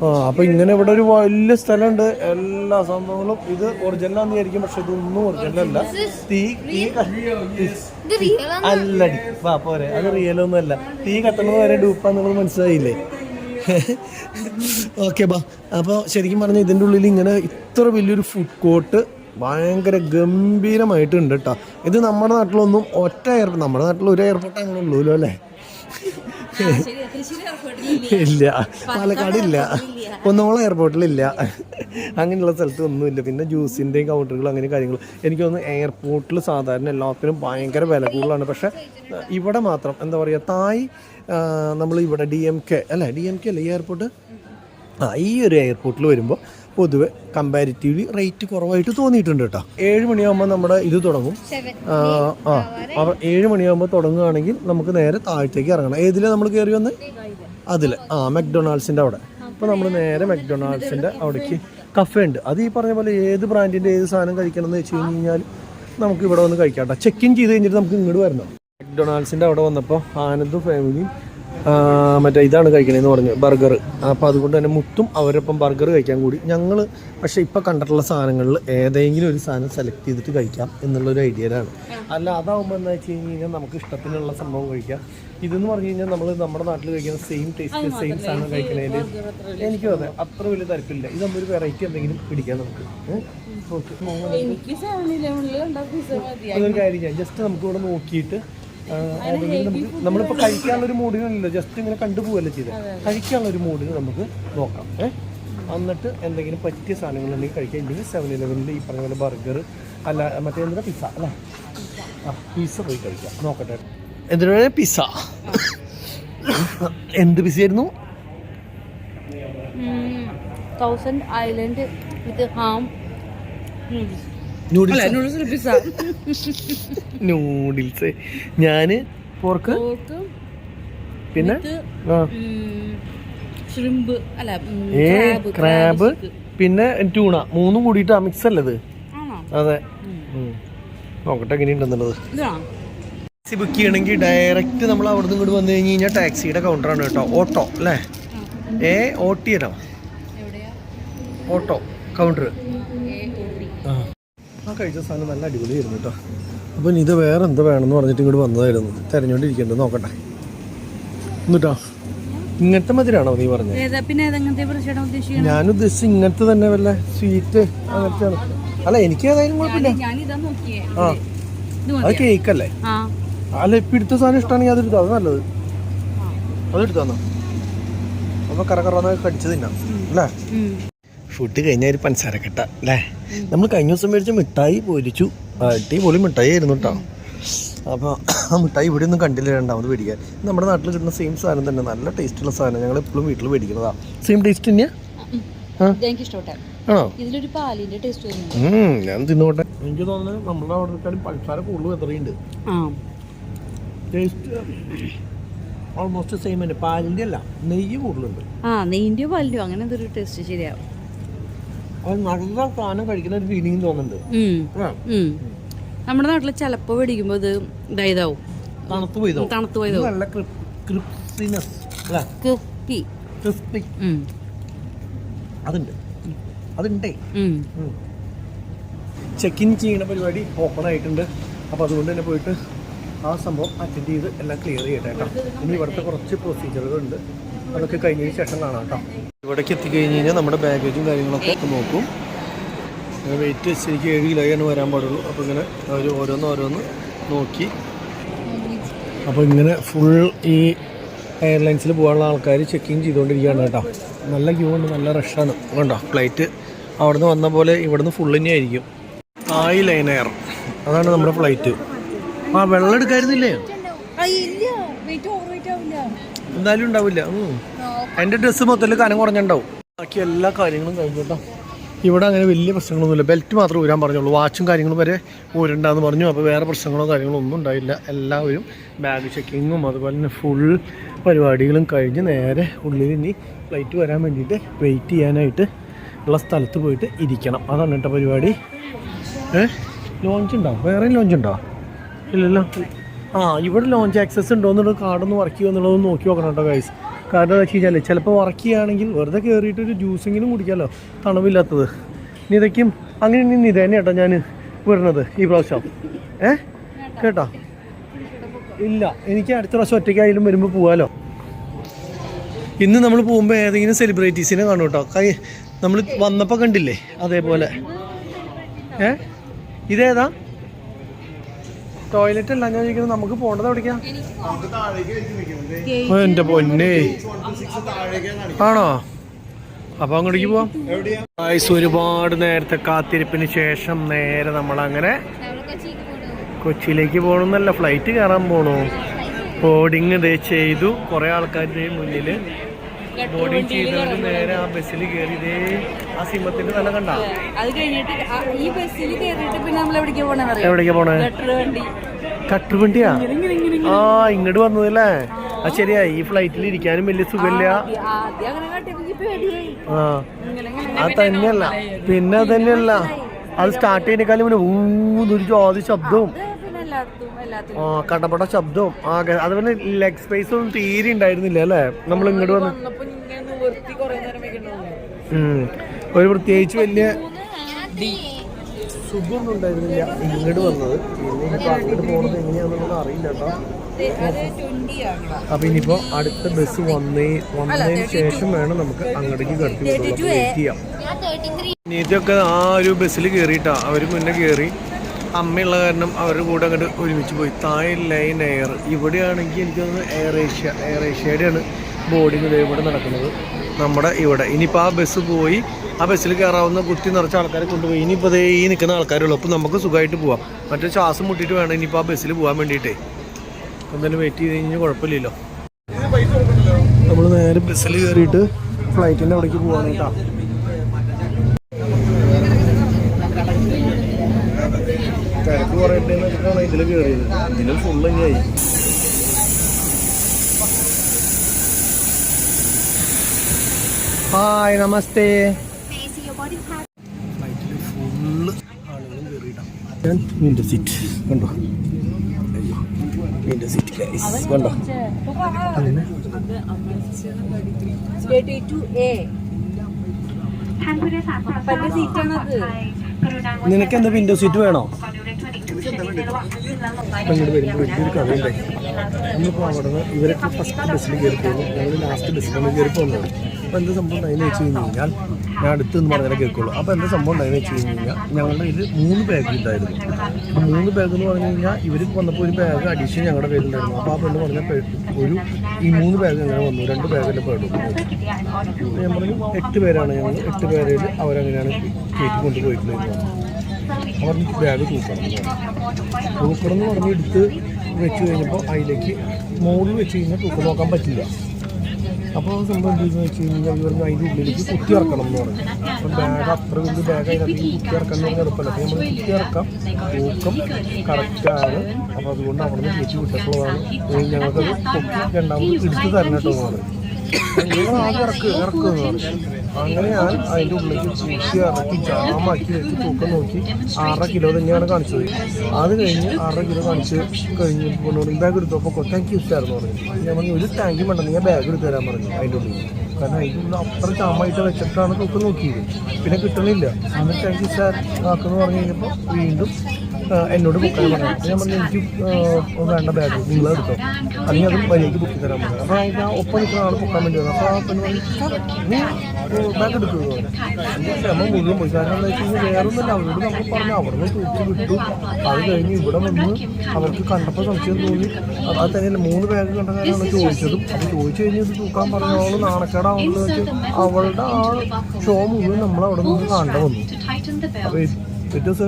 ആ അപ്പോൾ ഇങ്ങനെ ഇവിടെ ഒരു വലിയ സ്ഥലമുണ്ട്. എല്ലാ സംഭവങ്ങളും ഇത് ഒറിജിനലാന്ന് വിചാരിക്കും പക്ഷെ ഇതൊന്നും ഒറിജിനൽ അല്ല. തീ തീ അല്ലടി. വാ പോരെ. അത് റിയൽ ഒന്നും അല്ല. തീ കത്തുന്നത് വരെ ഡൂപ്പാന്നുള്ളത് മനസ്സിലായില്ലേ? ഓക്കെ ബാ. അപ്പോൾ ശരിക്കും പറഞ്ഞാൽ ഇതിന്റെ ഉള്ളിൽ ഇങ്ങനെ ഇത്ര വലിയൊരു ഫുഡ് കോർട്ട് ഭയങ്കര ഗംഭീരമായിട്ടുണ്ട് കേട്ടോ ഇത് നമ്മുടെ നാട്ടിലൊന്നും ഒറ്റ എയർപോർട്ട് നമ്മുടെ നാട്ടിൽ ഒരു എയർപോർട്ട് അങ്ങനെ ഉള്ളൂല്ലോ അല്ലേ? ഇല്ല. പാലക്കാടില്ല. ഒന്നോളം എയർപോർട്ടിലില്ല അങ്ങനെയുള്ള സ്ഥലത്ത് ഒന്നുമില്ല പിന്നെ ജ്യൂസിന്റെയും കൗണ്ടറുകളും അങ്ങനെ കാര്യങ്ങൾ എനിക്ക് തോന്നുന്നു എയർപോർട്ടിൽ സാധാരണ എല്ലാത്തിനും ഭയങ്കര വില കൂടുതലാണ്. പക്ഷേ ഇവിടെ മാത്രം എന്താ പറയുക തായ് നമ്മൾ ഇവിടെ ഡി എം കെ അല്ലേ? ഡി എം കെ അല്ലേ ഈ എയർപോർട്ട് ആ ഈ ഒരു എയർപോർട്ടിൽ വരുമ്പോൾ പൊതുവെ കമ്പാരിറ്റീവ്ലി റേറ്റ് കുറവായിട്ട് തോന്നിയിട്ടുണ്ട് കേട്ടോ. ഏഴ് മണിയാകുമ്പോൾ നമ്മുടെ ഇത് തുടങ്ങും. ആ ഏഴ് മണിയാകുമ്പോൾ തുടങ്ങുകയാണെങ്കിൽ നമുക്ക് നേരെ താഴത്തേക്ക് ഇറങ്ങണം. ഏതിലാണ് നമ്മൾ കയറി വന്ന്? അതിൽ ആ മെക്ഡൊണാൾഡ്സിന്റെ അവിടെ. അപ്പോൾ നമ്മൾ നേരെ മെക്ഡൊണാൾഡ്സിന്റെ അവിടേക്ക് കഫേ ഉണ്ട്. അത് ഈ പറഞ്ഞ പോലെ ഏത് ബ്രാൻഡിന്റെ ഏത് സാധനം കഴിക്കണം എന്ന് വെച്ച് കഴിഞ്ഞാൽ നമുക്ക് ഇവിടെ വന്ന് കഴിക്കാം കേട്ടോ. ചെക്ക് ഇൻ ചെയ്ത് കഴിഞ്ഞിട്ട് നമുക്ക് ഇങ്ങോട്ട് വരണം. മെക്ഡൊണാൾഡ്സിന്റെ അവിടെ വന്നപ്പോൾ ആനന്ദും ഫാമിലിയും മറ്റേ ഇതാണ് കഴിക്കണതെന്ന് പറഞ്ഞു ബർഗർ. അപ്പോൾ അതുകൊണ്ട് തന്നെ മുത്തും അവരൊപ്പം ബർഗർ കഴിക്കാൻ കൂടി. ഞങ്ങൾ പക്ഷേ ഇപ്പോൾ കണ്ടിട്ടുള്ള സാധനങ്ങളിൽ ഏതെങ്കിലും ഒരു സാധനം സെലക്ട് ചെയ്തിട്ട് കഴിക്കാം എന്നുള്ളൊരു ഐഡിയയിലാണ് അല്ല അതാവുമ്പോൾ എന്താ വെച്ച് കഴിഞ്ഞ് കഴിഞ്ഞാൽ നമുക്ക് ഇഷ്ടത്തിനുള്ള സംഭവം കഴിക്കാം. ഇതെന്ന് പറഞ്ഞു കഴിഞ്ഞാൽ നമ്മൾ നമ്മുടെ നാട്ടിൽ കഴിക്കുന്ന സെയിം ടേസ്റ്റ് സെയിം സാധനം കഴിക്കണേൽ എനിക്ക് അതെ. അത്ര വലിയ തരത്തില്ല ഇത് ഒരു വെറൈറ്റി എന്തെങ്കിലും പിടിക്കാം നമുക്ക്? ഓക്കെ അതൊരു കാര്യം ഞാൻ ജസ്റ്റ് നമുക്ക് ഇവിടെ നോക്കിയിട്ട് നമുക്ക് നമ്മളിപ്പോൾ കഴിക്കാനുള്ള ഒരു മൂഡിനല്ലോ ജസ്റ്റ് ഇങ്ങനെ കണ്ടുപോകല്ലേ ചെയ്ത്. കഴിക്കാനുള്ള ഒരു മൂഡിന് നമുക്ക് നോക്കാം ഏഹ് എന്നിട്ട് എന്തെങ്കിലും പറ്റിയ സാധനങ്ങളുണ്ടെങ്കിൽ കഴിക്കാം. ഇല്ലെങ്കിൽ സെവൻ ഇലവനിൽ ഈ പറഞ്ഞ പോലെ ബർഗർ അല്ല മറ്റേ എന്താ പിസ്സ അല്ലേ? ആ പിസ്സ പോയി കഴിക്കാം. നോക്കട്ടെ. എന്തിനാണ് പിസ്സ എന്ത് പിസ്സ ആയിരുന്നു? Thousand island with ham noodles ഞാൻ പോർക്ക് പിന്നെ? ഏ ക്രാബ് പിന്നെ ട്യൂണ മൂന്നും കൂടിയിട്ട് മിക്സ് അല്ലത് അതെ. നോക്കട്ടെ എങ്ങനെയുണ്ടെന്നുള്ളത്. ടാക്സി ബുക്ക് ചെയ്യണമെങ്കിൽ ഡയറക്റ്റ് നമ്മൾ അവിടെ നിന്ന് ഇങ്ങോട്ട് വന്നു കഴിഞ്ഞ് കഴിഞ്ഞാൽ ടാക്സിയുടെ കൗണ്ടറാണ് കേട്ടോ. ഓട്ടോ അല്ലേ? ഏ ഓട്ടിയല്ലോ ഓട്ടോ കൗണ്ടർ ആ കഴിച്ച സാധനം നല്ല അടിപൊളിയായിരുന്നു കേട്ടോ. അപ്പം ഇത് വേറെ എന്താ വേണമെന്ന് പറഞ്ഞിട്ട് ഇങ്ങോട്ട് വന്നതായിരുന്നു. തിരഞ്ഞുകൊണ്ടിരിക്കേണ്ടത് നോക്കട്ടെ. എന്നിട്ടോ? ഇങ്ങനത്തെ മതിരാണോ നീ പറഞ്ഞത്? ഞാൻ ഉദ്ദേശിച്ച ഇങ്ങനത്തെ തന്നെ വല്ല സ്വീറ്റ് അങ്ങനത്തെയാണ്. അല്ല എനിക്ക് ഏതായാലും കുഴപ്പമില്ല. ആ. അത്? കേക്കല്ലേ? അല്ല ഇപ്പം എടുത്ത സാധനം ഇഷ്ടമാണെങ്കിൽ അതെടുത്തോ അത് നല്ലത്. അതെടുത്തോന്നോ അപ്പൊ കറക്കറന്നൊക്കെ കടിച്ചു തിന്നാം അല്ലേ. ഫുഡ് കഴിഞ്ഞാൽ ഒരു പഞ്ചസാര കെട്ടാ അല്ലേ? നമ്മൾ കഴിഞ്ഞ ദിവസം മേടിച്ച മിഠായി പൊരിച്ചു. അടിപൊളി മിഠായി ആയിരുന്നു കേട്ടോ അപ്പോൾ ആ മിഠായി ഇവിടെ ഒന്നും കണ്ടില്ല രണ്ടാമത് മേടിക്കാൻ. നമ്മുടെ നാട്ടിൽ കിട്ടുന്ന സെയിം സാധനം തന്നെ നല്ല ടേസ്റ്റുള്ള സാധനം. ഞങ്ങൾ എപ്പോഴും വീട്ടിൽ മേടിക്കുന്നതാ. സെയിം ടേസ്റ്റ് തന്നെയാ? എനിക്ക് ഇഷ്ടോട്ടെ ആണോ? ഇതിലൊരു പാലിന്റെ ടേസ്റ്റ് വരുന്നുണ്ട്. ഞാൻ തിന്നോട്ടെ. എനിക്ക് തോന്നുന്നത് നമ്മുടെ അവിടെക്കാളും പഞ്ചസാര കൂടുതൽ എത്രയുണ്ട്. ആ. ടേസ്റ്റ് ഓൾമോസ്റ്റ് സെയിം തന്നെ. പാലിന്റെ അല്ല നെയ്യ് കൂടുതലുണ്ട്. ആ നെയ്യിന്റെയോ പാലിന്റെയോ അങ്ങനെ എന്തൊരു ടേസ്റ്റ് ശരിയാവും. നല്ല സാധനം കഴിക്കുന്ന ഒരു ഫീലിംഗ് തോന്നുന്നുണ്ട്. നമ്മുടെ നാട്ടിൽ ചിലപ്പോ മേടിക്കുമ്പോ ഇത് ഇതായതാവും. തണുത്ത് പോയതോ? തണുത്ത് പോയതാവും നല്ല ക്രിപ്സിനെസ് ക്രിസ്പി. ക്രിസ്പി. അതുണ്ട്. അതുണ്ടേ. ചെക്ക് ഇൻ ചെയ്യുന്ന പരിപാടി ഓപ്പൺ ആയിട്ടുണ്ട്. അപ്പോൾ അതുകൊണ്ട് തന്നെ പോയിട്ട് ആ സംഭവം അറ്റൻഡ് ചെയ്ത് എല്ലാം ക്ലിയർ ചെയ്യട്ടെ കേട്ടോ. ഇനി ഇവിടുത്തെ കുറച്ച് പ്രൊസീജിയറുകളുണ്ട് അതൊക്കെ കഴിഞ്ഞതിന് ശേഷം കാണാം കേട്ടോ. ഇവിടേക്ക് എത്തിക്കഴിഞ്ഞ് കഴിഞ്ഞാൽ നമ്മുടെ ബാഗേജും കാര്യങ്ങളൊക്കെ ഒക്കെ നോക്കും. വെയിറ്റ് ശരിക്കും ഏഴ് കിലോയാണ് വരാൻ പാടുള്ളൂ. അപ്പോൾ ഇങ്ങനെ അവർ ഓരോന്ന് ഓരോന്ന് നോക്കി. അപ്പോൾ ഇങ്ങനെ ഫുൾ ഈ എയർലൈൻസിൽ പോകാനുള്ള ആൾക്കാർ ചെക്കിങ് ചെയ്തുകൊണ്ടിരിക്കുകയാണ് കേട്ടോ. നല്ല ക്യൂ ഉണ്ട് നല്ല റഷാണ് കണ്ടോ? ഫ്ലൈറ്റ് അവിടുന്ന് വന്ന പോലെ ഇവിടുന്ന് ഫുൾ തന്നെയായിരിക്കും. ആയി ലൈൻ എയർ അതാണ് നമ്മുടെ ഫ്ലൈറ്റ് ആ വെള്ളം എടുക്കായിരുന്നില്ലേ? എന്തായാലും ഉണ്ടാവില്ല. എന്റെ ഡ്രസ്സ് മൊത്തത്തിൽ കനം കുറഞ്ഞുണ്ടാവും ബാക്കി എല്ലാ കാര്യങ്ങളും കഴിഞ്ഞിട്ടോ ഇവിടെ അങ്ങനെ വലിയ പ്രശ്നങ്ങളൊന്നുമില്ല. ബെൽറ്റ് മാത്രമേ ഊരാൻ പറഞ്ഞുള്ളൂ. വാച്ചും കാര്യങ്ങളും വരെ ഊരണ്ടാന്ന് പറഞ്ഞു. അപ്പോൾ വേറെ പ്രശ്നങ്ങളോ കാര്യങ്ങളോ ഒന്നും ഉണ്ടായില്ല. എല്ലാവരും ബാഗ് ചെക്കിങ്ങും അതുപോലെ തന്നെ ഫുൾ പരിപാടികളും കഴിഞ്ഞ് നേരെ ഉള്ളിൽ ഇനി ഫ്ലൈറ്റ് വരാൻ വേണ്ടിയിട്ട് വെയിറ്റ് ചെയ്യാനായിട്ട് ഉള്ള സ്ഥലത്ത് പോയിട്ട് ഇരിക്കണം. അതാണ് കേട്ടോ പരിപാടി. ഏഹ് ലോഞ്ച് ഉണ്ടോ? വേറെ ലോഞ്ച് ഉണ്ടോ? ഇല്ലല്ലോ. ആ ഇവിടെ ലോഞ്ച് ആക്സസ് ഉണ്ടോ എന്നുള്ളത് കാർഡൊന്ന് വർക്ക് ചെയ്യുമോ എന്നുള്ളത് നോക്കി നോക്കണം കേട്ടോ ഗൈസ് കാരണം എന്താ വെച്ച് കഴിഞ്ഞാൽ ചിലപ്പോൾ വർക്ക് ചെയ്യുകയാണെങ്കിൽ വെറുതെ കയറിയിട്ട് ഒരു ജ്യൂസെങ്കിലും കുടിക്കാമല്ലോ തണവില്ലാത്തത്. നിതയ്ക്കും അങ്ങനെ ഇനി ഇത് തന്നെ കേട്ടോ ഞാൻ വരുന്നത് ഈ പ്രാവശ്യം. ഏ? കേട്ടോ? ഇല്ല എനിക്ക് അടുത്ത പ്രാവശ്യം ഒറ്റയ്ക്കായാലും വരുമ്പോൾ പോവാലോ. ഇന്ന് നമ്മൾ പോകുമ്പോൾ ഏതെങ്കിലും സെലിബ്രിറ്റീസിനെ കാണും കേട്ടോ. കൈ നമ്മൾ വന്നപ്പോൾ കണ്ടില്ലേ അതേപോലെ. ഏ? ഇതേതാ? ടോയ്ലറ്റ് അല്ല ഞാൻ ചോദിക്കുന്നത് നമുക്ക് പോണ്ടത് എവിടേക്കാ? എന്റെ പൊന്നേ. ആണോ? അപ്പൊ അങ്ങോട്ടേക്ക് പോവാം. ആയുസ് ഒരുപാട് നേരത്തെ കാത്തിരിപ്പിന് ശേഷം നേരെ നമ്മൾ അങ്ങനെ കൊച്ചിയിലേക്ക് പോകണമെന്നല്ല ഫ്ലൈറ്റ് കയറാൻ പോണു. ബോർഡിങ് ചെയ്തു. കുറെ ആൾക്കാരുടെ മുന്നിൽ ബോർഡിങ് ചെയ്തവര് നേരെ ആ ബസ്സിൽ കയറി ഇതേ ആ സിംഹത്തിന്റെ തല കണ്ട? അത് കഴിഞ്ഞിട്ട് ഈ ബസ്സിൽ കയറിയിട്ട് പിന്നെ നമ്മൾ എവിടേക്കാ പോണേ എവിടേക്കാ പോണേ? കട്ടുവണ്ടിയാ ആ ഇങ്ങോട്ട് വന്നതല്ലേ? ആ. ശരിയാ ഈ ഫ്ലൈറ്റിൽ ഇരിക്കാനും വലിയ സുഖമില്ല. ആ അത് തന്നെയല്ല. പിന്നെ അത് തന്നെയല്ല. അത് സ്റ്റാർട്ട് ചെയ്യുന്നേക്കാളും പിന്നെ ഊന്നൊരു ജോതി ശബ്ദവും. ആ കടപട ശബ്ദവും ആകെ അതുപോലെ ലെഗ് സ്പേസ് ഒന്നും തീരെ ഉണ്ടായിരുന്നില്ല അല്ലേ? നമ്മൾ ഇങ്ങോട്ട് വന്ന് ഒരു പ്രത്യേകിച്ച് വലിയ സുഖമൊന്നും ഉണ്ടായിരുന്നില്ല. ഇങ്ങോട്ട് വന്നത്. പിന്നെ ഇനിയിപ്പോൾ അങ്ങോട്ട് പോണത് എങ്ങനെയാണെന്നുള്ളത് അറിയില്ല കേട്ടോ. അപ്പൊ ഇനിയിപ്പോ അടുത്ത ബസ് വന്നേ വന്നതിന് ശേഷം വേണം നമുക്ക് അങ്ങോട്ടേക്ക് കടത്തി വെയിറ്റ് ചെയ്യാം. നീറ്റൊക്കെ ആ ഒരു ബസ്സിൽ കയറിയിട്ടാ അവർ മുന്നേ കയറി അമ്മയുള്ള അവരുടെ കൂടെ അങ്ങോട്ട് ഒരുമിച്ച് പോയി. താഴെ ലൈൻ എയർ ഇവിടെയാണെങ്കിൽ എനിക്ക് തോന്നുന്നു എയർ ഏഷ്യ എയർ ഏഷ്യയുടെയാണ് ബോർഡിങ് ഇവിടെ നടക്കുന്നത്. നമ്മുടെ ഇവിടെ. ഇനിയിപ്പോൾ ആ ബസ് പോയി ആ ബസ്സിൽ കയറാവുന്ന കുത്തി നിറച്ച ആൾക്കാരെ കൊണ്ടുപോയി. ഇനിയിപ്പോൾ ദേ ഈ നിൽക്കുന്ന ആൾക്കാരുള്ളൂ. അപ്പോൾ നമുക്ക് സുഖമായിട്ട് പോവാം. മറ്റേ ശ്വാസം മുട്ടിയിട്ട് വേണം ഇനിയിപ്പോൾ ആ ബസ്സിൽ പോകാൻ വേണ്ടിയിട്ടേ. എന്തായാലും വെയിറ്റ് ചെയ്ത് കഴിഞ്ഞാൽ കുഴപ്പമില്ലല്ലോ. നമ്മൾ നേരെ ബസ്സിൽ കയറിയിട്ട് ഫ്ലൈറ്റിന്റെ അവിടേക്ക് പോവാണ് കേട്ടോ. തിരക്ക് കുറയട്ടെ എന്ന് വെച്ചിട്ടാണ് ഇതിൽ കയറിയത് ഇതിലും ഫുൾ തന്നെയായി ഹായ് നമസ്തേ. വിൻഡോ സീറ്റ് കണ്ടോ? അയ്യോ വിൻഡോ സീറ്റ് ഗൈസ് കണ്ടോ? അങ്ങനെ നിനക്ക് എന്താ വിൻഡോ സീറ്റ് വേണോ? അപ്പം ഇങ്ങോട്ട് വരുമ്പോൾ വലിയൊരു കഥയുണ്ടായി നമ്മളിപ്പോൾ അവിടെ നിന്ന് ഇവരൊക്കെ ഫസ്റ്റ് ബസ്സിൽ കയറി പോകുന്നു. ഞങ്ങൾ ലാസ്റ്റ് ബസ്സിലാണ് കയറി പോകുന്നത്. അപ്പോൾ എന്താ സംഭവം ഉണ്ടായെന്ന് വെച്ച് കഴിഞ്ഞ് കഴിഞ്ഞാൽ ഞാൻ അടുത്ത് നിന്ന് പറഞ്ഞാൽ കേൾക്കുള്ളൂ. അപ്പോൾ എന്താ സംഭവം ഉണ്ടായെന്ന് വെച്ച് കഴിഞ്ഞ് കഴിഞ്ഞാൽ ഞങ്ങളുടെ ഇതിൽ മൂന്ന് ബാഗ് ഉണ്ടായിരുന്നു. അപ്പോൾ മൂന്ന് ബാഗ് എന്ന് പറഞ്ഞു കഴിഞ്ഞാൽ ഇവർ വന്നപ്പോൾ ഒരു ബാഗ് അഡീഷൻ ഞങ്ങളുടെ പേരിലുണ്ടായിരുന്നു അപ്പോൾ ആ പെണ്ണ് പറഞ്ഞ ഒരു ഈ മൂന്ന് ബാഗ് അങ്ങനെ വന്നു. രണ്ട് ബാഗിന്റെ പേടും. ഞാൻ പറഞ്ഞു എട്ട് പേരാണ് ഞങ്ങൾ എട്ട് പേരിൽ അവരങ്ങനെയാണ് കയറ്റി കൊണ്ടുപോയിട്ടുള്ളത്. അവർ ബാഗ് തൂക്കണം. തൂക്കണം എന്ന് പറഞ്ഞ് എടുത്ത് വെച്ച് കഴിഞ്ഞപ്പോൾ അതിലേക്ക് മുകളിൽ വെച്ച് കഴിഞ്ഞാൽ തൂക്കം നോക്കാൻ പറ്റില്ല. അപ്പോൾ സംഭവം എന്തെന്ന് വെച്ച് കഴിഞ്ഞാൽ ഇവർക്ക് അതിന്റെ ഉള്ളിലേക്ക് കുത്തി ഇറക്കണം എന്ന് പറഞ്ഞു. അപ്പം ബാഗ് അത്ര വലിയ ബാഗ് അതിനകത്ത് കുത്തി ഇറക്കാൻ എന്ന് പറഞ്ഞാൽ എളുപ്പമല്ല അപ്പോൾ നമ്മൾ കുത്തി ഇറക്കാം. തൂക്കം കറക്റ്റാണ് അപ്പോൾ അതുകൊണ്ട് അവിടെ നിന്ന് ചേച്ചി വിട്ടപ്പോഴാണ് ഞങ്ങൾക്കത് പൊക്കി രണ്ടാമത് എടുത്ത് തരണം കേട്ടോ എന്ന് പറഞ്ഞു. ഇറക്കുക ആദ്യം ഇറക്ക് ഇറക്ക് എന്ന് പറഞ്ഞു. അങ്ങനെ ഞാൻ അതിന്റെ ഉള്ളിലേക്ക് ചൂഷി ഇറക്കി ജാമാക്കി വെച്ച് തൂക്കം നോക്കി ആറര കിലോ തന്നെയാണ് കാണിച്ചത്. അത് കഴിഞ്ഞ് ആറര കിലോ കാണിച്ച് കഴിഞ്ഞ് കൊണ്ടുപോയി ബാഗ് എടുത്തപ്പോൾ താങ്ക് യു സാർ എന്ന് പറഞ്ഞു. ഞാൻ പറഞ്ഞു ഒരു ടാങ്കി വേണ്ട നിങ്ങൾ ബാഗ് എടുത്ത് തരാൻ പറഞ്ഞു അതിന്റെ ഉള്ളിൽ. കാരണം അതിന്റെ ഉള്ളിൽ അത്ര ജാമായിട്ട് വെച്ചിട്ടാണ് തൂക്കം നോക്കിയത്. പിന്നെ കിട്ടണില്ല. അന്ന് താങ്ക് യു സാർ ആക്കെന്ന് പറഞ്ഞു കഴിഞ്ഞപ്പോൾ വീണ്ടും എന്നോട് ബുക്ക് ചെയ്യാൻ പറഞ്ഞു ഞാൻ പറഞ്ഞു എനിക്ക് വേണ്ട ബാഗ് നിങ്ങൾ എടുത്തോ. അല്ലെങ്കിൽ അത് വഴിയേക്ക് ബുക്ക് തരാൻ പറഞ്ഞു. അപ്പോൾ ആ ഒപ്പം നിൽക്കുന്ന ആൾ പൊക്കാൻ വേണ്ടി വന്നു. അപ്പോൾ ആ പെണ്ണ് പറഞ്ഞു നീ ബാഗ് എടുക്കുക എന്റെ ക്ഷമ മുഴുവൻ പോയി. കാരണം എന്താ വെച്ച് കഴിഞ്ഞാൽ വേറെ ഒന്നുമില്ല അവരോട് നമ്മൾ പറഞ്ഞു അവിടെ നിന്ന് തൂക്കി വിട്ടു. അത് കഴിഞ്ഞ് ഇവിടെ വന്ന് അവർക്ക് കണ്ടപ്പോൾ സംശയം തോന്നി. അത് തന്നെയല്ല മൂന്ന് ബാഗ് കണ്ട കാര്യമാണ് ചോദിച്ചതും. അപ്പോൾ ചോദിച്ചു കഴിഞ്ഞ് ഇത് തൂക്കാൻ പറഞ്ഞോൾ. നാണക്കേടാവുന്നത് വെച്ച് അവളുടെ ആ ഷോ മുഴുവൻ നമ്മൾ അവിടെ നിന്ന് കാണേണ്ട വന്നു. അപ്പോൾ പിറ്റേ ദിവസം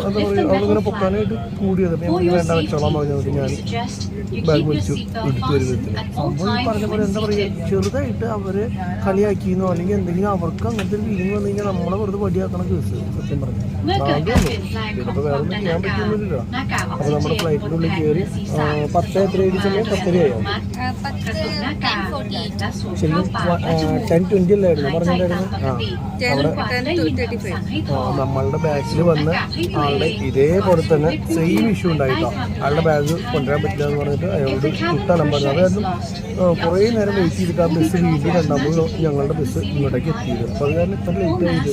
എന്താ പറയുക അവളിങ്ങനെ പൊക്കാനായിട്ട് കൂടിയത്. അപ്പോൾ ഞാൻ വേണ്ട വെച്ചോളാൻ പറഞ്ഞത് ഞാൻ ബാഗ് വലിച്ചു എടുത്തു വരുന്നതിന് സംഭവം ഈ പറഞ്ഞ പോലെ എന്താ പറയുക ചെറുതായിട്ട് അവരെ കളിയാക്കിയെന്നോ അല്ലെങ്കിൽ എന്തെങ്കിലും അവർക്ക് അങ്ങനത്തെ ഒരു ഫീലിംഗ് വന്നു കഴിഞ്ഞാൽ നമ്മളെ വെറുതെ പടിയാക്കണം കേസ് സത്യം പറഞ്ഞു വേറെ ഒന്നും ചെയ്യാൻ പറ്റുന്നില്ല അപ്പോൾ നമ്മുടെ ഫ്ലൈറ്റിന്റെ ഉള്ളിൽ കയറി പത്ത് എത്ര സമയം പത്തരയായോ ട്വന്റി ശരിക്കും ടെൻ ട്വന്റി അല്ലായിരുന്നു പറഞ്ഞിട്ടുണ്ടായിരുന്നു ആ അവിടെ ആ, നമ്മളുടെ ബാഗിൽ വന്ന ആളുടെ ഇതേപോലെ തന്നെ സെയിം ഇഷ്യൂ ഉണ്ടായിട്ടോ. ആളുടെ ബാഗ് കൊണ്ടുവരാൻ പറ്റില്ല എന്ന് പറഞ്ഞിട്ട് അയാളോട് കിട്ടാൻ പറഞ്ഞു അതായത് കുറേ നേരം വെയിറ്റ് ചെയ്തിട്ട് ആ ബസ് വീണ്ടും കണ്ടപ്പോൾ ഞങ്ങളുടെ ബസ് ഇങ്ങോട്ടേക്ക് എത്തിയത്. അപ്പോൾ അത് കാരണം ഇത്ര ലേറ്റ് ആയത്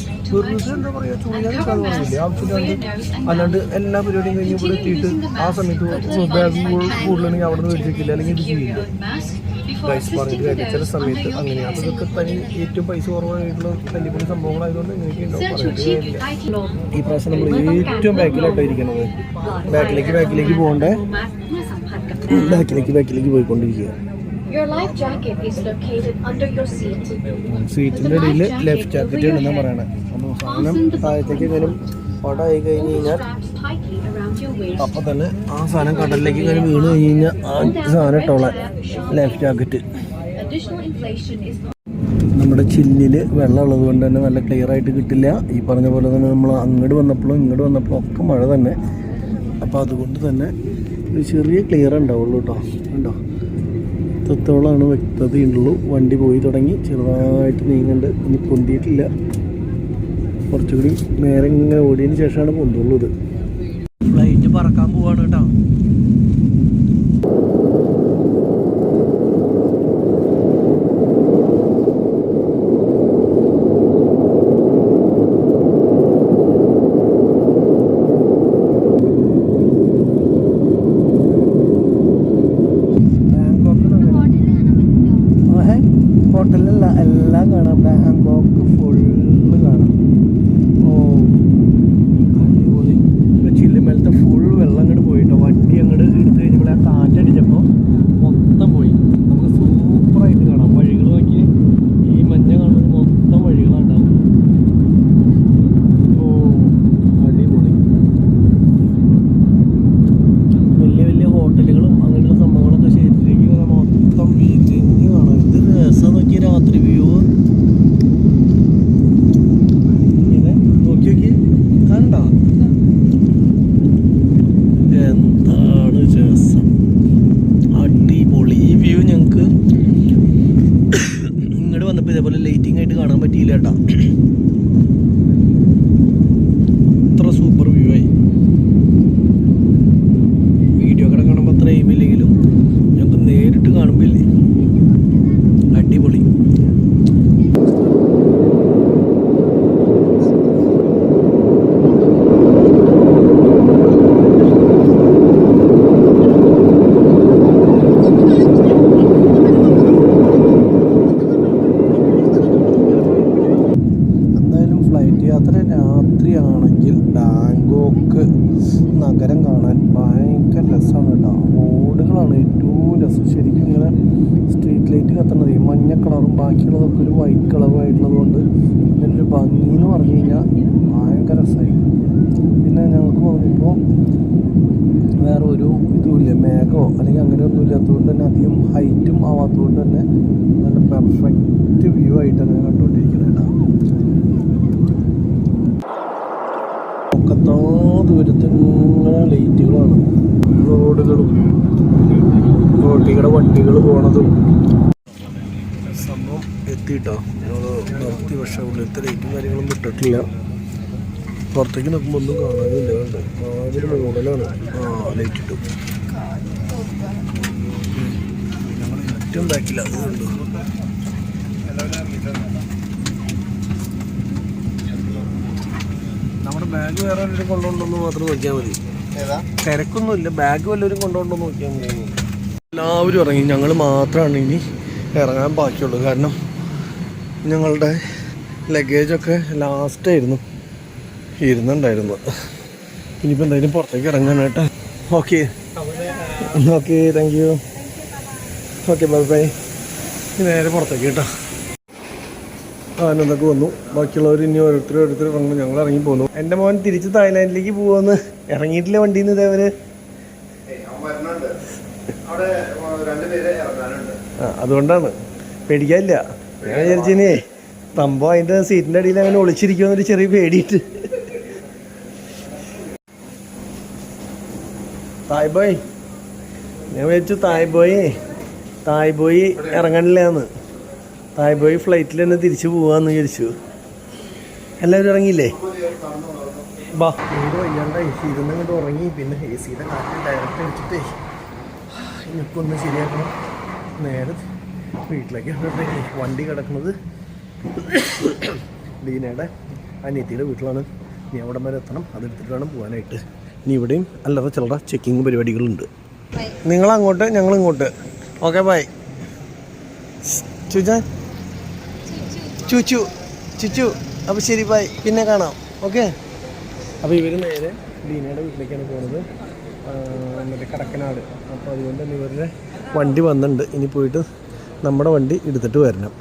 എന്താ പറയുക ചൂടാൻ പറഞ്ഞില്ലേ ആവശ്യമില്ലാണ്ട് അല്ലാണ്ട് എല്ലാ പരിപാടിയും കഴിഞ്ഞ് ഇവിടെ എത്തിയിട്ട് ആ സമയത്ത് ബാഗ് കൂടുതലാണെങ്കിൽ അവിടെ നിന്ന് വെച്ചിട്ടില്ല അല്ലെങ്കിൽ ഇത് ചെയ്യില്ല. ഗൈസ് പറഞ്ഞിട്ട് കാര്യം ചില സമയത്ത് അങ്ങനെയാണ് അതൊക്കെ തനി ഏറ്റവും പൈസ കുറവായിട്ടുള്ള വലിയ വലിയ സംഭവങ്ങളായതുകൊണ്ട് ഇങ്ങനെയൊക്കെ ഉണ്ടാവും. പറഞ്ഞിട്ട് കാര്യമില്ല. ഈ പ്രാവശ്യം നമ്മൾ ഏറ്റവും ബാക്കിലായിട്ടാണ് ഇരിക്കുന്നത്. ബാക്കിലേക്ക് ബാക്കിലേക്ക് പോകണ്ടേ? ബാക്കിലേക്ക് ബാക്കിലേക്ക് പോയിക്കൊണ്ടിരിക്കുക. Your life jacket is located under your seat. സീറ്റിന്റെ ഇടയിൽ ലെഫ്റ്റ് ജാക്കറ്റ് ഉണ്ടെന്ന് പറയണത് അപ്പോൾ സാധനം താഴത്തേക്ക് എങ്ങനെയും പടമായി കഴിഞ്ഞ് കഴിഞ്ഞാൽ. അപ്പോൾ തന്നെ ആ സാധനം കടലിലേക്ക് ഇങ്ങനെ വീണ് കഴിഞ്ഞ് കഴിഞ്ഞാൽ ആ സാധനം ഇട്ടോളെ. ലൈഫ് ജാക്കറ്റ് നമ്മുടെ ചില്ലിൽ വെള്ളം ഉള്ളത് കൊണ്ട് തന്നെ നല്ല ക്ലിയർ ആയിട്ട് കിട്ടില്ല. ഈ പറഞ്ഞ പോലെ തന്നെ നമ്മൾ അങ്ങോട്ട് വന്നപ്പോഴും ഇങ്ങോട്ട് വന്നപ്പോഴും ഒക്കെ മഴ തന്നെ. അപ്പോൾ അതുകൊണ്ട് തന്നെ ഒരു ചെറിയ ക്ലിയർ ഉണ്ടാവുള്ളൂ കേട്ടോ കണ്ടോ? ഇത്രത്തോളമാണ് വ്യക്തതയുള്ളൂ വണ്ടി പോയി തുടങ്ങി. ചെറുതായിട്ട് നീങ്ങണ്ട്. ഇനി പൊന്തിയിട്ടില്ല. കുറച്ചുകൂടി നേരെ ഇങ്ങനെ ഓടിയതിന് ശേഷമാണ് പൊന്തുള്ളൂ ഇത്. ഫ്ലൈറ്റ് പറക്കാൻ പോവാണ് കേട്ടോ കത്തണത് ഈ മഞ്ഞ കളറും ബാക്കിയുള്ളതൊക്കെ ഒരു വൈറ്റ് കളറും ആയിട്ടുള്ളത് കൊണ്ട് ഇതിന്റെ ഭംഗി എന്ന് പറഞ്ഞു കഴിഞ്ഞാൽ ഭയങ്കര രസമായി പിന്നെ ഞങ്ങൾക്ക് വന്നിപ്പോൾ വേറെ ഒരു ഇതുമില്ല മേഘമോ അല്ലെങ്കിൽ അങ്ങനെ ഒന്നും ഇല്ലാത്തതുകൊണ്ട് തന്നെ അധികം ഹൈറ്റും ആവാത്തതുകൊണ്ട് തന്നെ നല്ല പെർഫെക്റ്റ് വ്യൂ ആയിട്ട് അങ്ങനെ കണ്ടുകൊണ്ടിരിക്കുന്നത് കേട്ടോ ലൈറ്റുകളാണ് റോഡുകളും റോട്ടിയുടെ വണ്ടികൾ പോണതും. എത്തിയിട്ടോ? ഞങ്ങൾ നിർത്തി പക്ഷേ ഉള്ളിലത്തെ ലൈറ്റും കാര്യങ്ങളൊന്നും ഇട്ടിട്ടില്ല. പുറത്തേക്ക് നോക്കുമ്പോൾ ഒന്നും കാണാനില്ല കണ്ട്? ആദ്യം മോഡലാണ് ആ ലൈറ്റ് ഇട്ടു. ഞങ്ങൾ ഏറ്റവും ബാക്കില്ല അത് കണ്ടു. നമ്മുടെ ബാഗ് വേറെ ആരെങ്കിലും കൊണ്ടുപോകണമെന്ന് മാത്രം നോക്കിയാൽ മതി. തിരക്കൊന്നുമില്ല. ബാഗ് വല്ലവരും കൊണ്ടുപോകണമെന്ന് നോക്കിയാൽ മതി. എല്ലാവരും ഇറങ്ങി. ഞങ്ങൾ മാത്രമാണ് ഇനി ഇറങ്ങാൻ ബാക്കിയുള്ളൂ. കാരണം ഞങ്ങളുടെ ലഗേജൊക്കെ ലാസ്റ്റായിരുന്നു ഇരുന്നുണ്ടായിരുന്നു. ഇനിയിപ്പോൾ എന്തായാലും പുറത്തേക്ക് ഇറങ്ങാനായിട്ട് okay okay thank you okay bye bye നേരെ പുറത്തേക്ക് കേട്ടോ. ആനന്ദൊക്കെ വന്നു? ബാക്കിയുള്ളവർ ഇനി ഓരോരുത്തർ ഓരോരുത്തർ പറഞ്ഞു ഞങ്ങൾ ഇറങ്ങി പോന്നു. എന്റെ മോൻ തിരിച്ച് തായ്ലാൻഡിലേക്ക് പോവാന്ന് ഇറങ്ങിയിട്ടില്ല വണ്ടിയിൽ നിന്ന് ഇതേവര് അതുകൊണ്ടാണ്. പേടിക്കാനില്ല. ഞാൻ വിചാരിച്ചേ സംഭവം അതിന്റെ സീറ്റിന്റെ അടിയിൽ അങ്ങനെ ഒളിച്ചിരിക്കുമെന്നൊരു ചെറിയ പേടിയിട്ട് തായ് ബോയ് ഞാൻ വിചാരിച്ചു തായ് ബോയ് തായ് ബോയ് ഇറങ്ങണില്ലാന്ന് തായ് ബോയ് ഫ്ലൈറ്റിൽ തന്നെ തിരിച്ചു പോവാന്ന് വിചാരിച്ചു. എല്ലാവരും ഇറങ്ങിയില്ലേ? ഉറങ്ങി. പിന്നെ ഡയറക്റ്റ് അടിച്ചിട്ടേ. ഒന്ന് ശരിയാക്കണം. നേരെ വീട്ടിലേക്ക്. വണ്ടി കിടക്കുന്നത് ലീനയുടെ അനിയത്തിയുടെ വീട്ടിലാണ്. ഇനി അവിടം വരെ എത്തണം. അതെടുത്തിട്ട് വേണം പോകാനായിട്ട്. ഇനി ഇവിടെയും അല്ലറ ചില്ലറ ചെക്കിങ് പരിപാടികളുണ്ട്. നിങ്ങൾ അങ്ങോട്ട് ഇങ്ങോട്ട് ഓക്കെ ബൈ ചുജാൻ? ചുച്ചു. ചുച്ചു. അപ്പോൾ ശരി ബൈ പിന്നെ കാണാം. ഓക്കെ അപ്പോൾ ഇവർ നേരെ ലീനയുടെ വീട്ടിലേക്കാണ് പോകുന്നത് മറ്റേ കടക്കനാട്. അപ്പോൾ അതുകൊണ്ട് തന്നെ ഇവരുടെ വണ്ടി വന്നിട്ടുണ്ട്. ഇനി പോയിട്ട് നമ്മുടെ വണ്ടി എടുത്തിട്ട് വരണം.